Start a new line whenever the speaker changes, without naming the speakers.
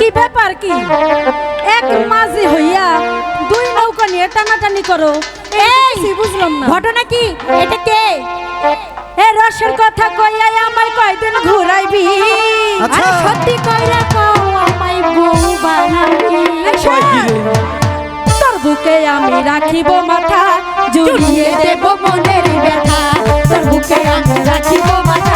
কি ব্যাপার কি? এক মাঝি হইয়া দুই নৌকা নিয়ে টানাটানি করো। এই বুঝলাম না।
ঘটনা কি? এটা কে?
এ রসের কথা কইয়া আমায় কয়দিন ঘুরাইবি?
আরে সত্যি কইরা কও আমায় বউ বানাবি।
তোর বুকে আমি রাখিব মাথা জুড়িয়ে
দেব মনের ব্যথা। তোর বুকে আমি রাখিব মাথা